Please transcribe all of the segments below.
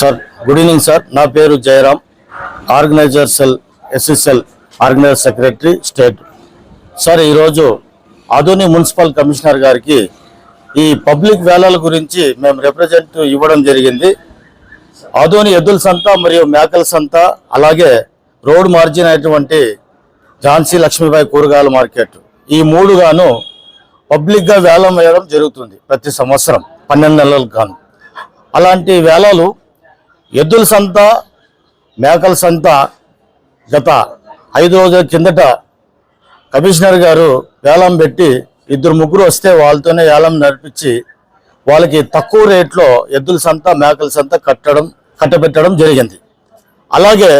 Sir good evening sir. నా పేరు Jayaram. Organiser cell SSL organiser secretary state. Sir ఈరోజు Adoni municipal commissioner గారికి ఈ పబ్లిక్ వేలాల గురించి మేము రిప్రజెంట్ ఇవ్వడం జరిగింది. ఆధుని ఎద్దుల సంత మరియు మేకల సంత అలాగే రోడ్ మార్జిన్ అయినటువంటి ఝాన్సీ లక్ష్మీబాయి కూరగాయల మార్కెట్. ఈ మూడు గాను పబ్లిక్గా వేలం వేయడం జరుగుతుంది ప్రతి సంవత్సరం పన్నెండు నెలలకు గాను. అలాంటి వేలాలు ఎద్దుల సంత మేకల సంత గత ఐదు రోజుల కిందట కమిషనర్ గారు వేలం పెట్టి ఇద్దరు ముగ్గురు వస్తే వాళ్ళతోనే వేలం నడిపించి వాళ్ళకి తక్కువ రేట్లో ఎద్దుల సంత మేకల సంత కట్టడం కట్టబెట్టడం జరిగింది. అలాగే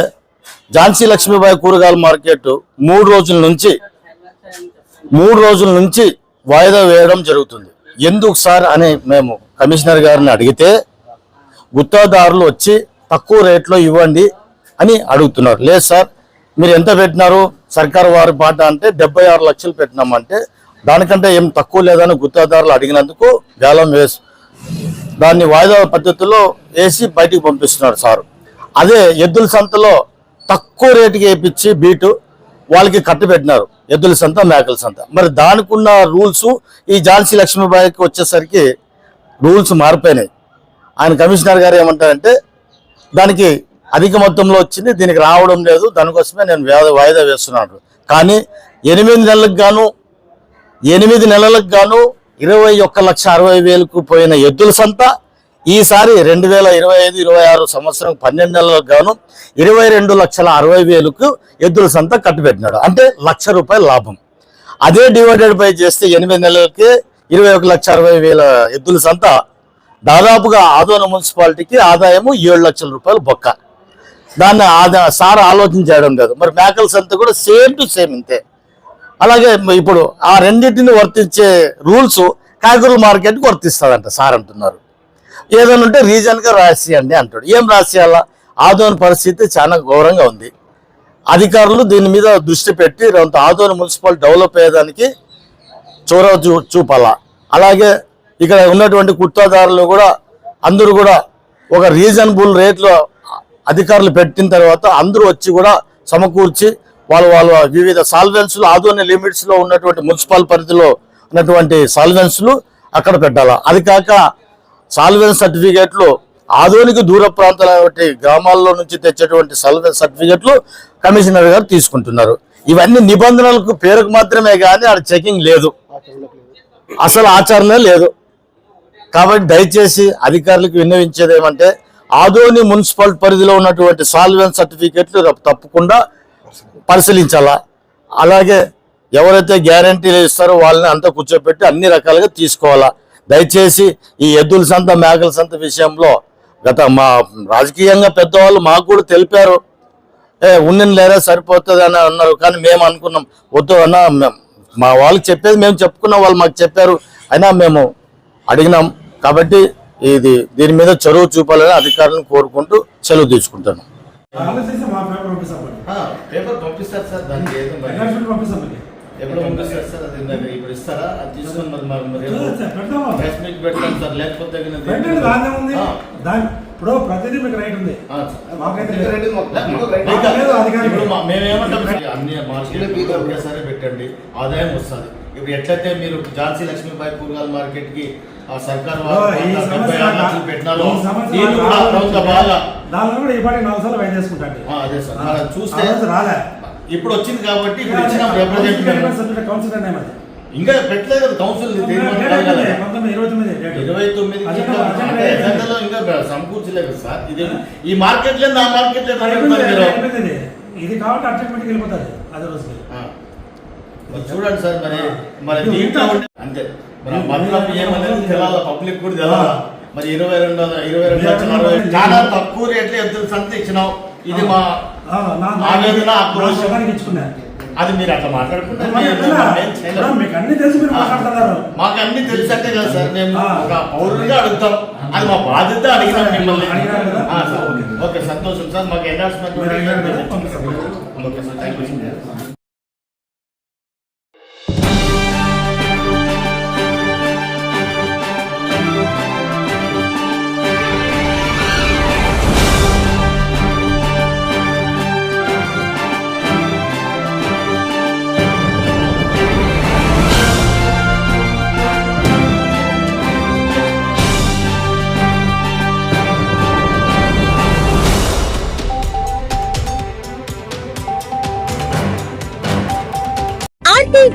ఝాన్సీ లక్ష్మీబాయి కూరగాయల మార్కెట్ మూడు రోజుల నుంచి మూడు రోజుల నుంచి వాయిదా వేయడం జరుగుతుంది. ఎందుకు సార్ అని మేము కమిషనర్ గారిని అడిగితే గుత్తాదారులు వచ్చి తక్కువ రేట్లో ఇవ్వండి అని అడుగుతున్నారు. లేదు సార్ మీరు ఎంత పెట్టినారు? సర్కారు వారి పాట అంటే డెబ్బై ఆరు లక్షలు పెట్టినామంటే దానికంటే ఏం తక్కువ లేదని గుత్తాదారులు అడిగినందుకు వేలం వేసి దాన్ని వాయిదా పద్ధతిలో వేసి బయటికి పంపిస్తున్నారు సారు. అదే ఎద్దుల సంతలో తక్కువ రేటుకి వేయించి బీటు వాళ్ళకి కట్టు పెట్టినారు. ఎద్దుల సంత మేకల సంత. మరి దానికి ఉన్న రూల్స్ ఈ ఝాన్సీ లక్ష్మీబాయికి వచ్చేసరికి రూల్స్ మారిపోయినాయి. ఆయన కమిషనర్ గారు ఏమంటారంటే దానికి అధిక మొత్తంలో వచ్చింది దీనికి రావడం లేదు దానికోసమే నేను వేద వాయిదా వేస్తున్నాను. కానీ ఎనిమిది నెలలకు గాను ఎనిమిది నెలలకు గాను ఇరవై ఒక్క లక్ష అరవై వేలకు పోయిన ఎద్దుల సంత ఈసారి రెండు వేల ఇరవై ఐదు ఇరవై ఆరు సంవత్సరం పన్నెండు నెలలకు గాను ఇరవై రెండు లక్షల అరవై వేలకు ఎద్దుల సంత కట్టుబెట్టినాడు. అంటే లక్ష రూపాయల లాభం. అదే డివైడెడ్ బై చేస్తే ఎనిమిది నెలలకి ఇరవై ఒక లక్ష అరవై వేల ఎద్దుల సంత దాదాపుగా ఆదోన మున్సిపాలిటీకి ఆదాయము ఏడు లక్షల రూపాయలు బొక్క. దాన్ని ఆదా సార్ ఆలోచన చేయడం లేదు మరి మేకల సంత కూడా సేమ్ టు సేమ్ ఇంతే. అలాగే ఇప్పుడు ఆ రెండింటిని వర్తించే రూల్స్ కాకరూల మార్కెట్కి వర్తిస్తుందంట సార్ అంటున్నారు. ఏదైనా ఉంటే రీజన్గా రాసియండి అంటాడు. ఏం రాసియాలా? ఆదోని పరిస్థితి చాలా ఘోరంగా ఉంది. అధికారులు దీని మీద దృష్టి పెట్టి ఆదోన ఆదోని మున్సిపల్ డెవలప్ అయ్యేదానికి చొరవ చూ చూపాలా? అలాగే ఇక్కడ ఉన్నటువంటి కుట్రదారులు కూడా అందరూ కూడా ఒక రీజనబుల్ రేట్లో అధికారులు పెట్టిన తర్వాత అందరూ వచ్చి కూడా సమకూర్చి వాళ్ళు వాళ్ళ వివిధ సాల్వెన్స్లు ఆధునిక లిమిట్స్లో ఉన్నటువంటి మున్సిపల్ పరిధిలో ఉన్నటువంటి సాల్వెన్స్లు అక్కడ పెట్టాలి? అది కాక సాల్వెన్స్ సర్టిఫికేట్లు ఆధునిక దూర ప్రాంతాల గ్రామాల్లో నుంచి తెచ్చేటువంటి సాల్వెన్స్ సర్టిఫికేట్లు కమిషనర్ గారు తీసుకుంటున్నారు. ఇవన్నీ నిబంధనలకు పేరుకు మాత్రమే కానీ ఆడ చెకింగ్ లేదు. అసలు ఆచరణ లేదు. కాబట్టి దయచేసి అధికారులకు విన్నవించేది ఏమంటే ఆదోని మున్సిపల్ పరిధిలో ఉన్నటువంటి సాల్వెన్స్ సర్టిఫికెట్లు తప్పకుండా పరిశీలించాలా? అలాగే ఎవరైతే గ్యారంటీలు ఇస్తారో వాళ్ళని అంతా కూర్చోబెట్టి అన్ని రకాలుగా తీసుకోవాలా? దయచేసి ఈ ఎద్దుల సంత మేకల సంత విషయంలో గత మా రాజకీయంగా పెద్దవాళ్ళు మాకు కూడా తెలిపారు. ఏ ఉన్నని లేరా సరిపోతుంది అని అన్నారు. కానీ మేము అనుకున్నాం వద్దు అన్న మా వాళ్ళకి చెప్పేది మేము చెప్పుకున్నాం వాళ్ళు మాకు చెప్పారు. అయినా మేము అడిగినాం. కాబట్టి ఇది దీని మీద చొరవ చూపాలని అధికారులను కోరుకుంటూ సెలవు తీసుకుంటాను. ఎప్పుడు పంపిస్తారు సార్ అది నాకు ఇప్పుడు ఇస్తారా? అది తీసుకొని మరి మరి మరి చూడొచ్చు సార్, పెడతాం మరి. ప్రెస్ మీట్ పెడతాం సార్ లేకపోతే ఇప్పుడు ప్రతిదీ మీకు రైట్ ఉంది. మేమేమంటాం అన్ని మార్కెట్ ఒకేసారి పెట్టండి ఆదాయం వస్తుంది. ఇప్పుడు ఎట్లయితే మీరు ఝాన్సీ లక్ష్మీబాయి కూరగాయల మార్కెట్కి ఆ సర్కార్ పెట్టినారో కూడా దానిలో ఈ నాలుగు సార్లు చేసుకుంటాండి ఆ, అదే సార్. చూస్తే రాలే. ఇప్పుడు వచ్చింది కాబట్టి ఇప్పుడు ఇచ్చిన రిప్రజెంటేటివ్ కౌన్సిల్ అన్నాయి మరి. ఇంకా పెట్టలేదు కౌన్సిల్ ఇరవై తొమ్మిది ఇంకా సమకూర్చలేదు సార్. ఇది ఈ మార్కెట్ లేదు ఆ మార్కెట్ లేదు ఇది. కాబట్టి అడ్జస్ట్మెంట్కి వెళ్ళిపోతుంది అదే రోజుకి. చూడండి సార్ మరి మరి అంతే. పబ్లిక్ కూడా తెలాల మరి ఇరవై రెండు ఇరవై రెండు చాలా తక్కువ రేట్లు ఎంత సంత ఇచ్చినావు? ఇది మా ఆవేదన, అది మీరు అట్లా మాట్లాడుకుంటే మరి మేము- ఎట్లా? మేము చేయలేము. ఇప్పుడు మీకు అన్ని తెలిసి మీరు మాట్లాడుతున్నారు. మాకు అన్ని తెలిసంటే కదా సార్ మేము. ఒక పౌరులుగా అడుగుతాం. అది మా బాధ్యత అడిగినాం మిమ్మల్ని. ఓకే. సంతోషం సార్. మాకు enhancement. Okay sir. Thank you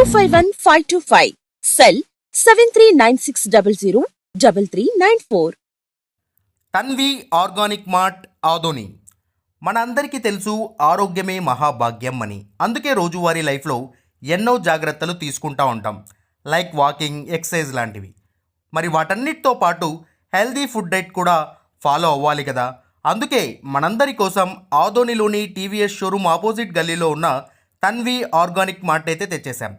two five one five two five cell seven three nine six double zero double three nine four Tanvi organic mart Adoni. మనందరికీ తెలుసు ఆరోగ్యమే మహాభాగ్యం అని. అందుకే రోజువారీ లైఫ్లో ఎన్నో జాగ్రత్తలు తీసుకుంటా ఉంటాం. లైక్ వాకింగ్ ఎక్సర్సైజ్ లాంటివి. మరి వాటన్నిటితో పాటు హెల్దీ ఫుడ్ డైట్ కూడా ఫాలో అవ్వాలి కదా. అందుకే మనందరి కోసం ఆదోనిలోని టీవీఎస్ షోరూమ్ ఆపోజిట్ గల్లీలో ఉన్న తన్వి ఆర్గానిక్ మార్ట్ అయితే తెచ్చేశాం.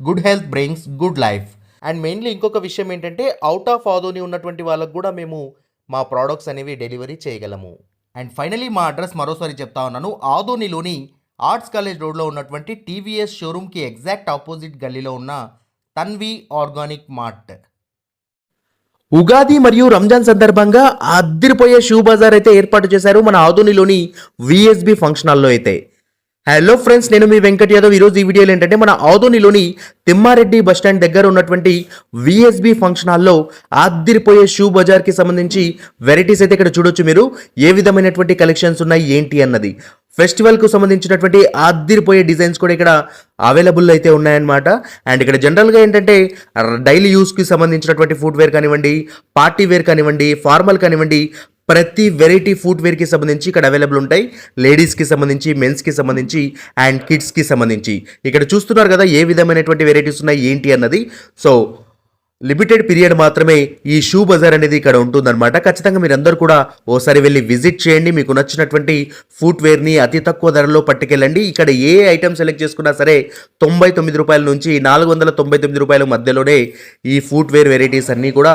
Good health brings good life. And mainly ఇంకొక విషయం ఏంటంటే అవుట్ ఆఫ్ ఆదోని ఉన్నటువంటి వాళ్ళకు కూడా మేము మా ప్రోడక్ట్స్ అనేవి డెలివరీ చేయగలము. అండ్ ఫైనలీ మా అడ్రస్ మరోసారి చెప్తా ఉన్నాను. ఆదోనిలోని ఆర్ట్స్ కాలేజ్ రోడ్లో ఉన్నటువంటి టీవీఎస్ షోరూమ్కి ఎగ్జాక్ట్ ఆపోజిట్ గల్లీలో ఉన్న తన్వి ఆర్గానిక్ మార్ట్ ఉగాది మరియు రంజాన్ సందర్భంగా అద్దరిపోయే షూ బజార్ అయితే ఏర్పాటు చేశారు మన ఆదోనిలోని విఎస్బి ఫంక్షన్ హాల్లో అయితే. హలో ఫ్రెండ్స్ నేను మీ వెంకట్ యాదవ్. ఈరోజు ఈ వీడియోలో ఏంటంటే మన ఆదోనిలోని తిమ్మారెడ్డి బస్ స్టాండ్ దగ్గర ఉన్నటువంటి విఎస్బి ఫంక్షన్ హాల్లో ఆద్దిరిపోయే షూ బజార్కి సంబంధించి వెరైటీస్ అయితే ఇక్కడ చూడొచ్చు మీరు. ఏ విధమైనటువంటి కలెక్షన్స్ ఉన్నాయి ఏంటి అన్నది. ఫెస్టివల్కు సంబంధించినటువంటి ఆద్దిరిపోయే డిజైన్స్ కూడా ఇక్కడ అవైలబుల్ అయితే ఉన్నాయన్నమాట. అండ్ ఇక్కడ జనరల్గా ఏంటంటే డైలీ యూస్కి సంబంధించినటువంటి ఫుట్వేర్ కానివ్వండి పార్టీ వేర్ కానివ్వండి ఫార్మల్ కానివ్వండి ప్రతి వెరైటీ ఫుట్ వేర్కి సంబంధించి ఇక్కడ అవైలబుల్ ఉంటాయి. లేడీస్కి సంబంధించి మెన్స్కి సంబంధించి అండ్ కిడ్స్కి సంబంధించి. ఇక్కడ చూస్తున్నారు కదా ఏ విధమైనటువంటి వెరైటీస్ ఉన్నాయి ఏంటి అన్నది. సో లిమిటెడ్ పీరియడ్ మాత్రమే ఈ షూ బజార్ అనేది ఇక్కడ ఉంటుందన్నమాట. ఖచ్చితంగా మీరందరూ కూడా ఓసారి వెళ్ళి విజిట్ చేయండి. మీకు నచ్చినటువంటి ఫుట్వేర్ని అతి తక్కువ ధరలో పట్టుకెళ్ళండి. ఇక్కడ ఏ ఐటమ్ సెలెక్ట్ చేసుకున్నా సరే తొంభై తొమ్మిది రూపాయల నుంచి నాలుగు వందల తొంభై తొమ్మిది రూపాయల మధ్యలోనే ఈ ఫుట్వేర్ వెరైటీస్ అన్నీ కూడా